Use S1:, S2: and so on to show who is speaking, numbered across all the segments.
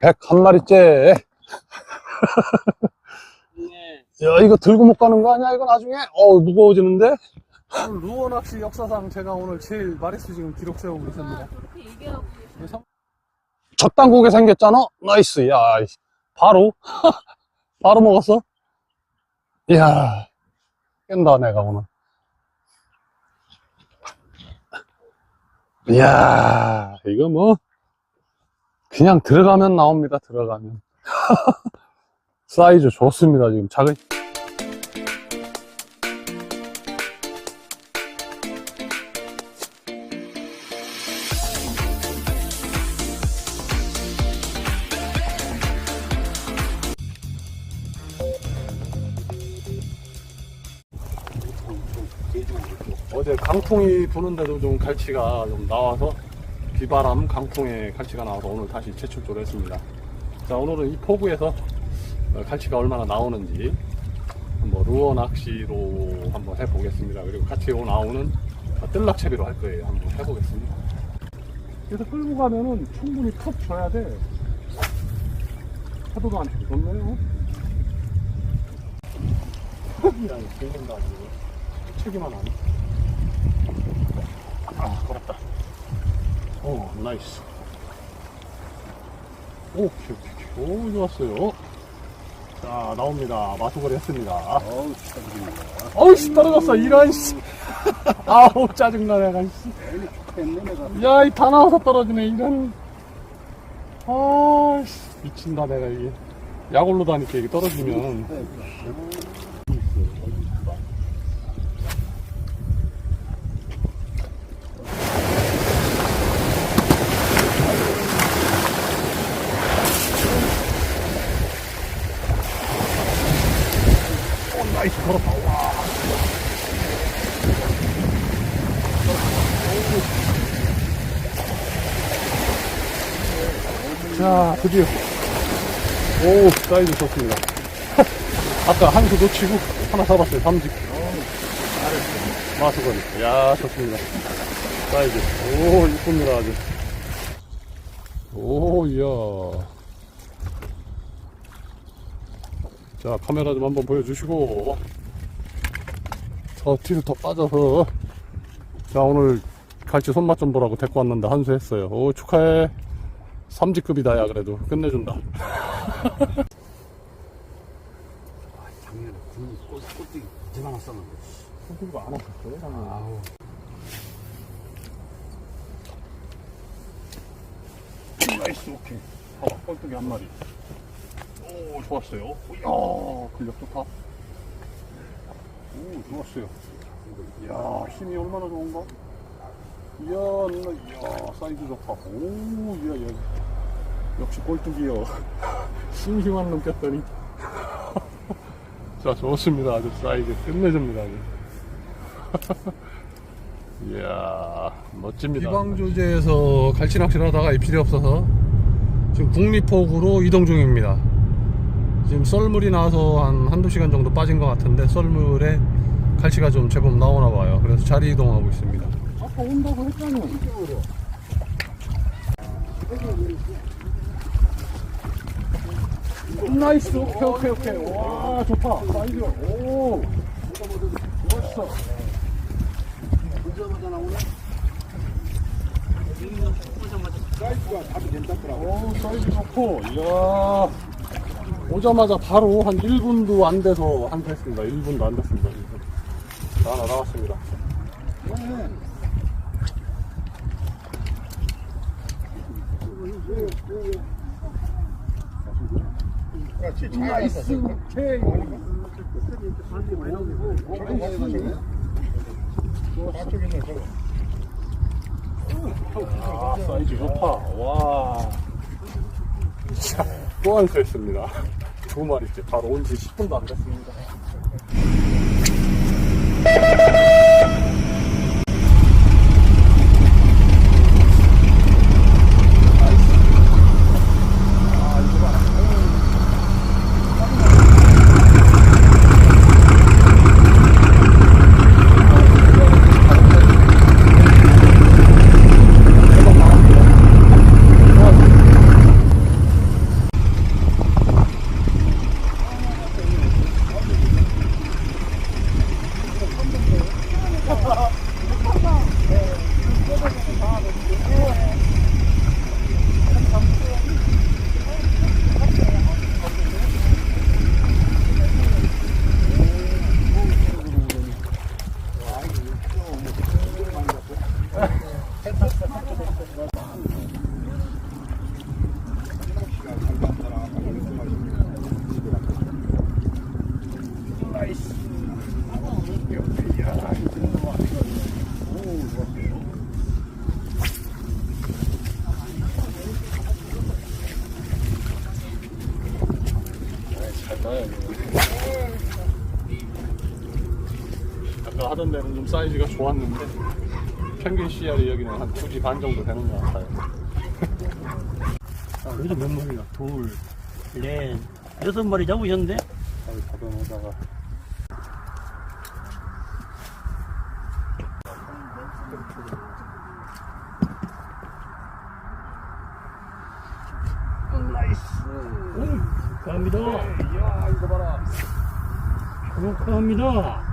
S1: 백 한 마리째.
S2: 네.
S1: 야, 이거 들고 못 가는 거 아니야? 이거 나중에? 어 무거워지는데? 오늘 루어 낚시 역사상 제가 오늘 제일 마리수 지금 기록 세우고 있습니다. 적당국에 생겼잖아? 나이스. 야. 바로. 바로 먹었어? 이야. 깬다, 내가 오늘. 이야, 이거 뭐, 그냥 들어가면 나옵니다, 들어가면. 사이즈 좋습니다, 지금. 작은, 어제 강풍이 부는데도 좀 갈치가 좀 나와서 비바람 강풍에 갈치가 나와서 오늘 다시 재출조를 했습니다. 자 오늘은 이 포구에서 어, 갈치가 얼마나 나오는지 한번 루어 낚시로 한번 해보겠습니다. 그리고 같이 오 나오는 뜰락채비로 할 거예요. 한번 해보겠습니다. 그래서 끌고 가면은 충분히 푹 줘야 돼. 파도도 안 치고 좋네요. 죽는다 지금. 책임만 안. 아, 걸었다. 오, 나이스. 오, 오케이, 오케이, 오케이. 오, 좋았어요. 자, 나옵니다. 마수거리 했습니다.
S3: 어우, 축하드립니다.
S1: 어우, 씨, 떨어졌어. 이런, 씨. 아우, 짜증나네, 가, 씨.
S3: 뺐네, 내가.
S1: 야, 이 다 나와서 떨어지네, 이런. 아, 씨. 미친다, 내가 이게. 약올로 다니까 이게 떨어지면. 오, 나이스, 걸었다. 와. 자, 드디어. 오, 사이즈 좋습니다. 아까 한 수 놓치고 하나 잡았어요, 삼직. 마수거리. 야, 좋습니다. 사이즈. 오, 이쁩니다, 아주. 오, 이야. 자, 카메라 좀 한번 보여주시고. 저 뒤로 더 빠져서. 자, 오늘 갈치 손맛 좀 보라고 데리고 왔는데 한수 했어요. 오, 축하해. 삼직급이다, 야, 그래도. 끝내준다.
S3: 작년에 군 꽃, 꽃도 이제만 왔었는데.
S1: 손톱이가 안 아팠어요?
S3: 아우.
S1: 나이스, 오케이. 봐봐, 꼴뚜기 한 마리. 오, 좋았어요. 이야, 근력 좋다. 오, 좋았어요. 이야, 힘이 얼마나 좋은가? 이야, 이야, 사이즈 좋다. 오, 이야, 이야. 역시 꼴뚜기요. 신심한 놈 꼈더니. 자, 좋습니다. 아주 사이즈 끝내줍니다. 아주. 이야, 멋집니다. 비방조제에서 갈치 낚시를 하다가 입질이 없어서 지금 국립폭으로 이동 중입니다. 지금 썰물이 나와서 한 한두 시간 정도 빠진 것 같은데 썰물에 갈치가 좀 제법 나오나 봐요. 그래서 자리 이동하고 있습니다. 아까 온다고 했잖아. 나이스. 오케이, 오케이, 오케이. 와, 좋다. 사이즈. 오. 멋있어.
S3: 오자마자 나오네. 사이즈가 다들 괜찮더라고.
S1: 오, 사이즈 좋고, 이야. 오자마자 바로 한 1분도 안 돼서 한 했습니다. 1분도 안 됐습니다. 하나 나왔습니다. 나이스. 아, 사이즈 좋다. 와. 자, 또한 수 했습니다. 두 마리째. 바로 온 지 10분도 안 됐습니다. 하던 데는 좀 사이즈가 좋았는데 평균 CR이 여기는 한 2지 반 정도 되는 것 같아요.
S4: 여기서 몇 마리야? 둘, 넷, 여섯 마리 잡으셨는데?
S1: 거기 가둬놓다가
S4: 축하합니다.
S1: 이야 이거 봐라.
S4: 축하합니다.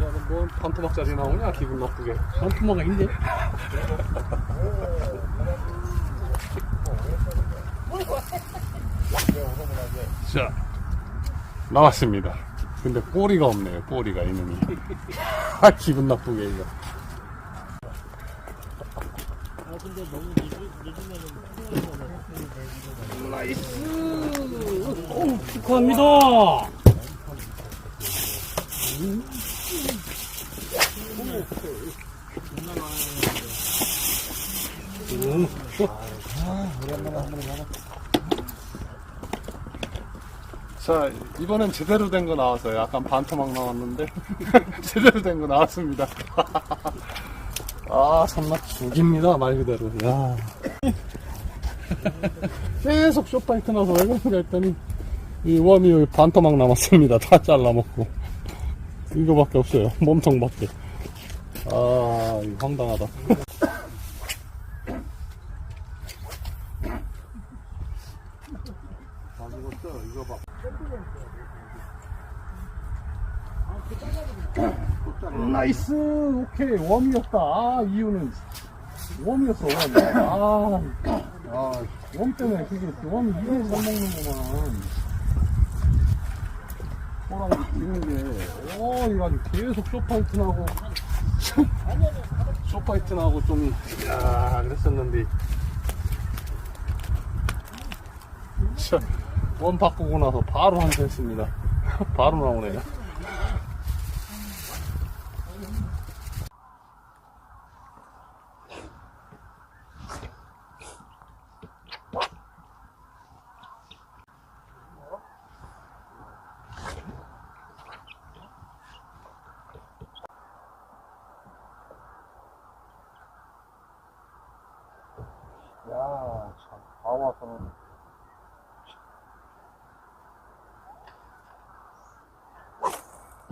S1: 야너뭐 반 토막짜리 나오냐 기분 나쁘게.
S4: 반토막가 있네.
S1: 자 나왔습니다. 근데 꼬리가 없네요. 꼬리가 이놈이. 아 기분 나쁘게 이거.
S4: 아, 근데 너무 늦으, 늦으면은. 나이스! 오, 축하합니다! 음.
S1: 자 이번엔 제대로 된 거 나왔어요. 약간 반토막 나왔는데 제대로 된 거 나왔습니다. 아 손맛 죽입니다 말 그대로. 야 계속 쇼파이트 나서 왜 그런가 했더니 이 웜이 반토막 남았습니다. 다 잘라먹고 이거밖에 없어요. 몸통밖에. 아 이거 황당하다. 나이스. 오케이. 웜이었다. 아 이유는 웜이었어 웜. 아, 아, 웜 때문에 그게 웜이 이래 잘 먹는구만. 호랑이 찍는 게오 이거 아주 계속 쇼파이트 나고 쇼파이트 나고 좀 야, 그랬었는데. 자, 원 바꾸고 나서 바로 한수 했습니다. 바로 나오네요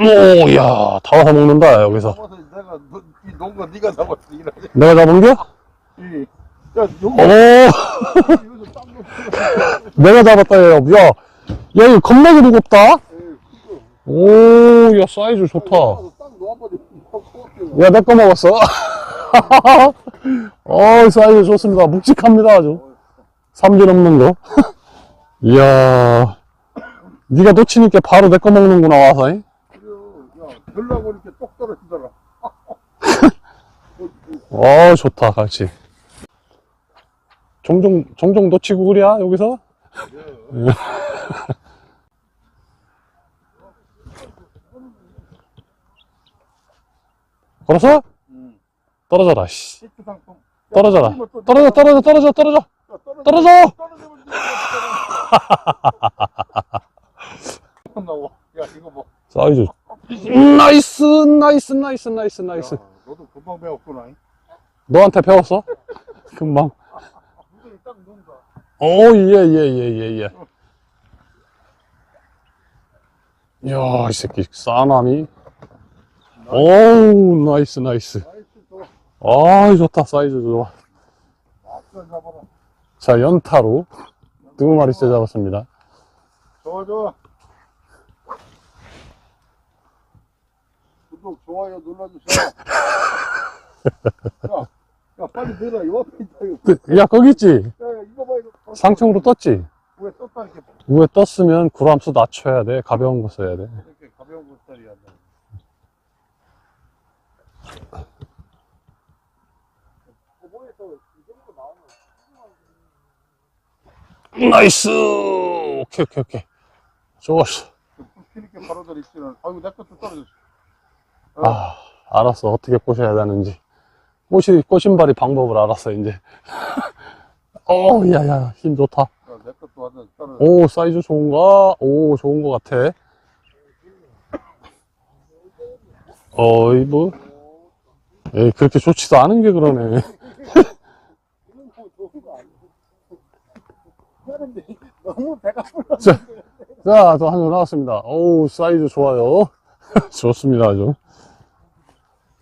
S1: 오, 야, 다 와서 먹는다, 여기서.
S3: 잡아서 내가 너, 이 농가 네가 이래.
S1: 내가 잡은 게?
S3: 이. 야 여기
S1: 오,
S3: 여기서 땀 넣고.
S1: 내가 잡았다, 야. 야, 야, 이거 겁나게 무겁다? 오, 야, 사이즈 좋다.
S3: 딱.
S1: 야, 내 거 먹었어. 어, 사이즈 좋습니다. 묵직합니다, 아주. 삼진 없는 거. 이야. 네가 놓치니까 바로 내 거 먹는구나, 와서. 잉?
S3: 야 들라고 이렇게 똑 떨어지더라.
S1: 어, 좋다, 같이. 종종, 종종 놓치고 그래야, 여기서? 걸었어?
S3: 응.
S1: 떨어져라, 씨. 떨어져라. 떨어져, 떨어져, 떨어져, 떨어져.
S3: 야, 떨어져.
S1: 떨어져!
S3: 이거 나와. 야 이거 뭐.
S1: 사이즈. 나이스, 나이스, 나이스, 나이스, 나이스.
S3: 야, 너도 금방 배웠구나.
S1: 너한테 배웠어? 금방.
S3: 무대에 딱 놓는다.
S1: 오, 예, 예, 예, 예, 예. 이야, 이 새끼, 싸남이. 오우, 나이스, 나이스.
S3: 나이스. 아,
S1: 좋다, 사이즈 좋아.
S3: 잡아라.
S1: 자, 연타로 두 마리째 잡았습니다.
S3: 좋아 좋아. 구독 좋아요 눌러주세요. 야, 야 빨리 내라. 이 앞에 있다 이거.
S1: 그, 야, 거기 있지?
S3: 야, 야 이거 봐 이거.
S1: 상층으로 떴지?
S3: 왜 떴다 이렇게
S1: 위에 떴으면 구람수 낮춰야 돼. 가벼운 거 써야 돼.
S3: 이렇게 가벼운 것들이야.
S1: 나이스! 오케이, 오케이, 오케이. 좋았어.
S3: 이렇게 바로 들 있지는. 아이고 내 것도 떨어졌어.
S1: 아, 알았어. 어떻게 꼬셔야 되는지. 꼬시, 꼬신발이 방법을 알았어, 이제. 어, 야, 야, 힘 좋다. 오, 사이즈 좋은가? 오, 좋은 것 같아. 어이, 뭐. 에이, 그렇게 좋지도 않은 게 그러네. 자, 자, 또 한점 나왔습니다. 어우, 사이즈 좋아요. 좋습니다, 아주.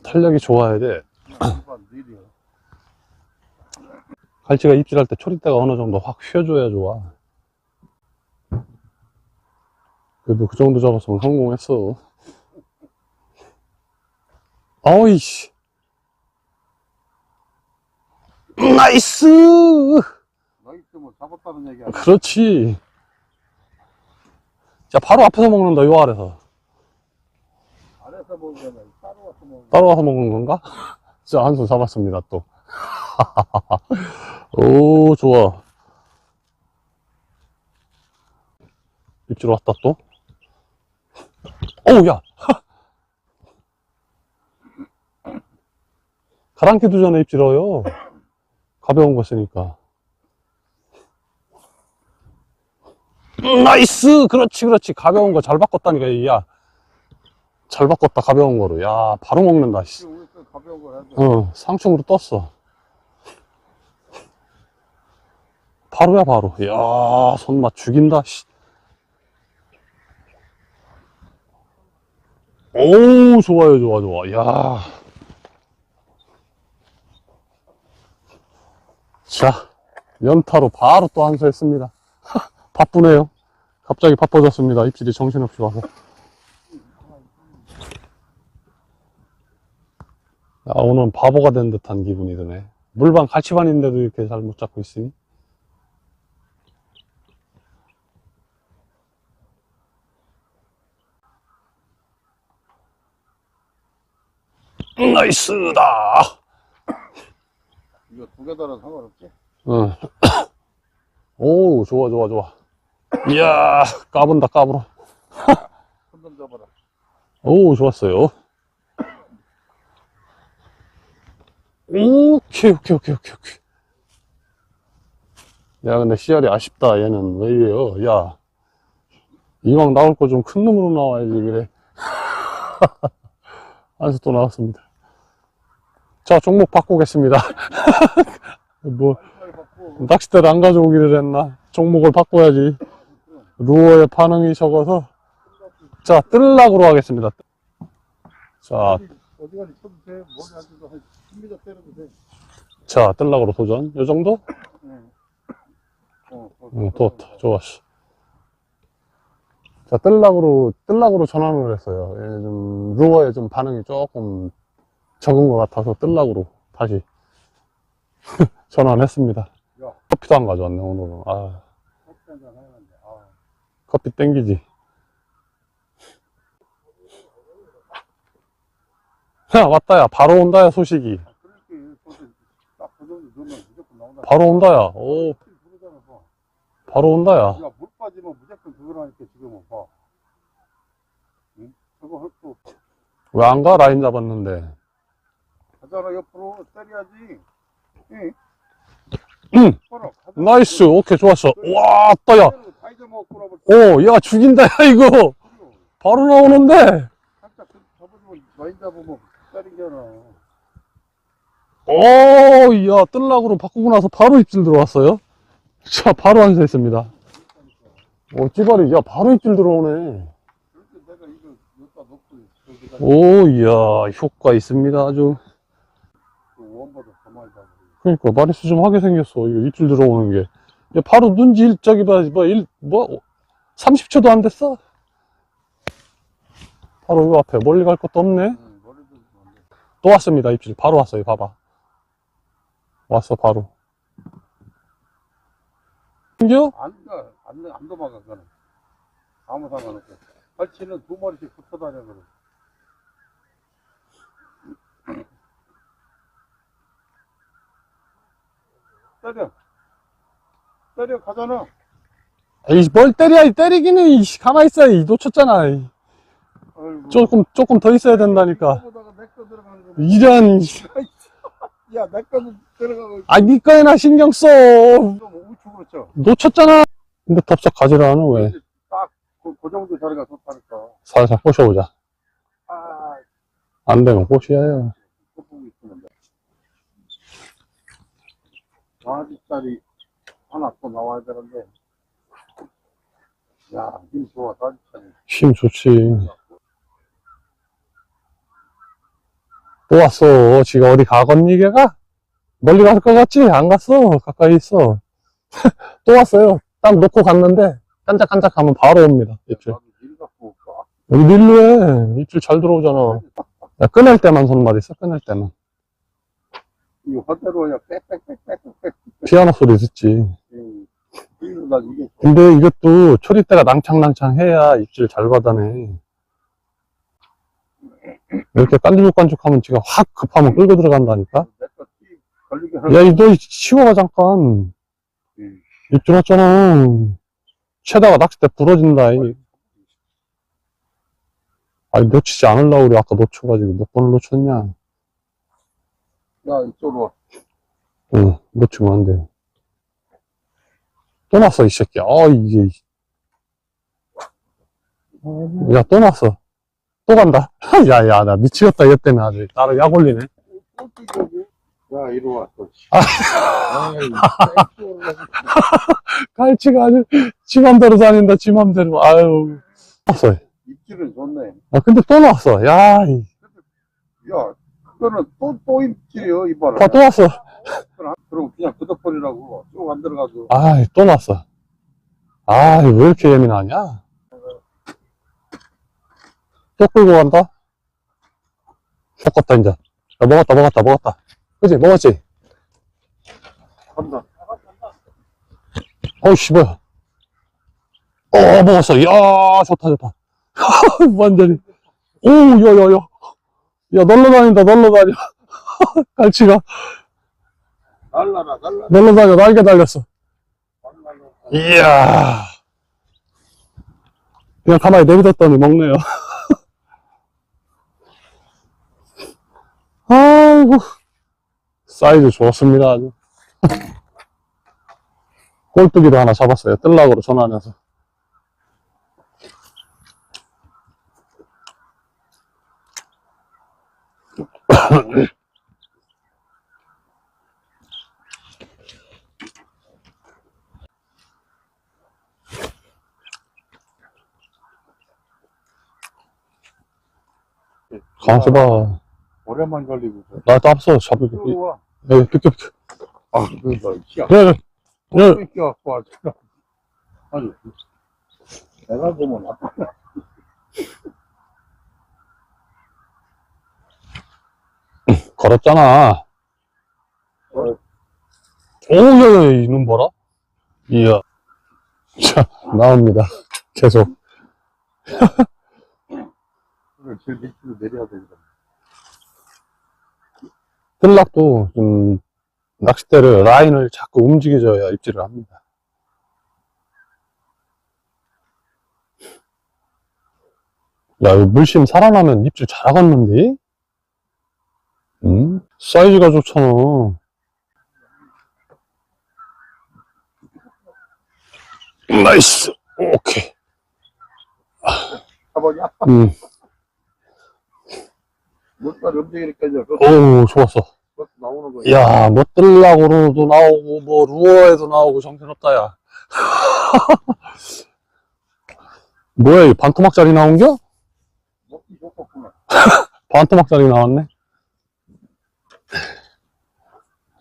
S1: 탄력이 좋아야 돼. 갈치가 입질할 때 초리대가 어느 정도 확 휘어줘야 좋아. 그래도 그 정도 잡았으면 성공했어. 어이씨. 나이스!
S3: 너희 때문에 잡았다는 얘기 야.
S1: 그렇지. 자, 바로 앞에서 먹는다, 요 아래서.
S3: 아래서 먹으면 따로 와서
S1: 먹는 건가? 자, 한손 잡았습니다, 또. 오, 좋아. 입질 왔다, 또. 어우, 야! 가랑키도 전에 입질 와요. 가벼운. 음, 나이스! 그렇지, 그렇지. 가벼운 거 잘 바꿨다니까, 야. 잘 바꿨다, 가벼운 거로. 야, 바로 먹는다, 씨.
S3: 우리 거 가벼운 거 해야 돼.
S1: 어, 상충으로 떴어. 바로야, 바로. 이야, 손맛 죽인다, 씨. 오, 좋아요, 좋아, 좋아. 이야. 자, 연타로 바로 또 한수 했습니다. 바쁘네요. 갑자기 바빠졌습니다. 입질이 정신없이 와서. 아, 오늘은 바보가 된 듯한 기분이 드네. 물방 갈치반인데도 이렇게 잘 못 잡고 있으니. 나이스다!
S3: 이거 두 개 달아 상관없지?
S1: 응. 오, 좋아, 좋아, 좋아. 이야, 까분다, 까불어.
S3: 손좀 잡아라.
S1: 오, 좋았어요. 오케이, 오케이, 오케이, 오케이, 오케이. 야, 근데 씨알이 아쉽다, 얘는. 왜 이래요? 야. 이왕 나올 거 좀 큰 놈으로 나와야지, 그래. 한수 또 나왔습니다. 자, 종목 바꾸겠습니다. 뭐. 낚싯대를 안 가져오기를 했나? 종목을 바꿔야지. 루어의 반응이 적어서. 자, 뜰락으로 하겠습니다. 자,
S3: 어디 가니 돼. 머리 앉아서 한 10m 때려도 돼.
S1: 자, 뜰락으로 도전. 요 정도?
S3: 응. 어, 어,
S1: 응, 좋다. 좋았어. 자, 뜰락으로, 뜰락으로 전환을 했어요. 예, 좀, 루어에 좀 반응이 조금 적은 것 같아서 뜰락으로 다시 전환했습니다.
S3: 야.
S1: 커피도 안 가져왔네, 오늘은. 아,
S3: 커피 한잔 하는데. 아,
S1: 커피 땡기지. 야, 왔다, 야. 바로 온다, 야, 소식이.
S3: 그렇게 소리 딱그 정도 넣으면 무조건 나온다.
S1: 바로 온다, 야. 오,
S3: 부르잖아, 봐.
S1: 바로 온다, 야.
S3: 야, 물 빠지면 무조건 그거라니까 지금은 봐. 응? 저거
S1: 또왜안 가? 라인 잡았는데.
S3: 가잖아 옆으로 때려야지. 응?
S1: 나이스. 오케이, 좋았어. 와, 따, 야.
S3: 때리고 다 잊어먹고 그러면
S1: 오, 야, 죽인다, 야, 이거. 바로 나오는데.
S3: 살짝 그 잡아주면 많이 잡으면 때리잖아.
S1: 오, 야, 뜰락으로 바꾸고 나서 바로 입질 들어왔어요. 자, 바로 안수했습니다. 오, 찌발이, 야, 바로 입질 들어오네. 오, 이야, 효과 있습니다, 아주.
S3: 그 잡아.
S1: 그러니까, 마리수 좀 하게 생겼어. 이거 입질 들어오는 게. 야, 바로 눈지, 일, 저기 봐, 뭐, 일, 뭐, 30초도 안 됐어? 바로 요 앞에 멀리 갈 것도 없네. 또 왔습니다, 입질. 바로 왔어요, 봐봐. 왔어, 바로. 생겨?
S3: 안 가, 안, 안 도망가, 그거는. 아무 상관없고. 발치는 두 마리씩 붙어 다녀, 그래. 때려. 때려, 가잖아.
S1: 에이, 뭘 때려, 이 때리기는, 가만히 있어, 이 놓쳤잖아. 이. 조금, 조금 더 있어야 된다니까.
S3: 내거 거 들어가는 거.
S1: 이런,
S3: 야, 내 거는 들어가고
S1: 아, 니 거에나 신경 써.
S3: 좀 우측 그렇죠.
S1: 놓쳤잖아. 근데 덥석 가지를 않아, 왜?
S3: 딱 그 그 정도 자리가 좋다니까.
S1: 살살 꼬셔보자.
S3: 아,
S1: 안 되면 꼬셔야요.
S3: 그 보고 있으면 돼. 다지짜리 하나 또 나와야 되는데. 야, 힘 좋아, 다지짜리.
S1: 힘 좋지. 왔어. 지가 어디 가겠니, 걔가? 멀리 갈 것 같지? 안 갔어. 가까이 있어. 또 왔어요. 딱 놓고 갔는데, 깐짝깐짝 하면 바로 옵니다. 입질. 여기 밀로 해. 입질 잘 들어오잖아. 야, 끊을 때만 손맛 있어, 끊을 때만.
S3: 이 허대로야 빽빽빽빽빽.
S1: 피아노 소리 듣지.
S3: 이게
S1: 근데 이것도 초리대가 낭창낭창 해야 입질 잘 받아내. 이렇게 깐죽깐죽하면 지가 확 급하면 끌고 들어간다니까? 야, 너 치워가, 잠깐.
S3: 음.
S1: 입질 왔잖아. 채다가 낚싯대 부러진다. 이. 아니, 놓치지 않으려고 우리 아까 놓쳐가지고 몇 번을 놓쳤냐.
S3: 야, 이쪽으로 와.
S1: 응, 놓치면 안 돼. 또 났어, 이 새끼. 아, 이게. 야, 또 났어. 또 간다. 야, 야, 나 미치겠다, 얘 때문에 아주. 나를 약 올리네.
S3: 야, 이리 와. 또.
S1: 아. 갈치가 아주 지 맘대로 다닌다, 지 맘대로. 아유. 났어.
S3: 입질은 좋네.
S1: 아, 근데 또 나왔어. 야, 이.
S3: 야, 그거는 또, 또 입질이요, 이봐라.
S1: 봐, 또 왔어.
S3: 그럼 그냥 끄덕거리라고 쭉 안 들어가도.
S1: 아이, 또 났어. 아이, 왜 이렇게 예민하냐? 또 끌고 간다? 똑같다, 이제. 야, 먹었다, 먹었다, 먹었다. 그지? 먹었지?
S3: 간다.
S1: 어이씨, 뭐야. 어, 먹었어. 이야, 좋다, 좋다. 완전히. 오, 야, 야, 야. 야, 널러 다닌다, 널러 다녀. 갈치가.
S3: 날라라, 날라라.
S1: 널러 다녀, 날개 달렸어. 이야. 그냥 가만히 내비뒀더니 먹네요. 아이고. 사이즈 좋습니다, 아주. 꼴뚜기도 하나 잡았어요. 뜰락으로 전화하면서. 가만있어 봐.
S3: 오랜만 걸리고.
S1: 나도 앞서 잡을 게.
S3: 이리 와.
S1: 예, 비켜, 비켜.
S3: 아, 그러니까, 야,
S1: 예, 예.
S3: 뺏겨갖고 아주. 아니, 내가 보면 아파.
S1: 걸었잖아.
S3: 어.
S1: 오, 야, 야, 이놈 봐라. 이야. 자, 나옵니다. 계속.
S3: 그걸 제일 밑으로 내려야 되거든.
S1: 뜰락도 좀 낚싯대를 라인을 자꾸 움직여줘야 입질을 합니다. 야, 이 물심 살아나면 입질 잘하겠는데? 응? 사이즈가 좋잖아. 나이스. 오케이.
S3: 가보냐?
S1: 음.
S3: 물살 움직이니까 이제 그
S1: 오, 좋았어.
S3: 그 나오는 거야.
S1: 야, 뭐 뜰락으로도 나오고, 뭐, 루어에도 나오고, 정신없다, 야. 뭐야, 이 반토막짜리 나온겨?
S3: 먹기 좋겠구나.
S1: 반토막짜리 나왔네.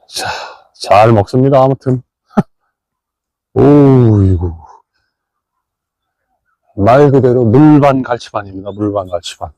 S1: 자, 잘 먹습니다, 아무튼. 오, 이거. 말 그대로 물반 갈치반입니다, 물반 갈치반.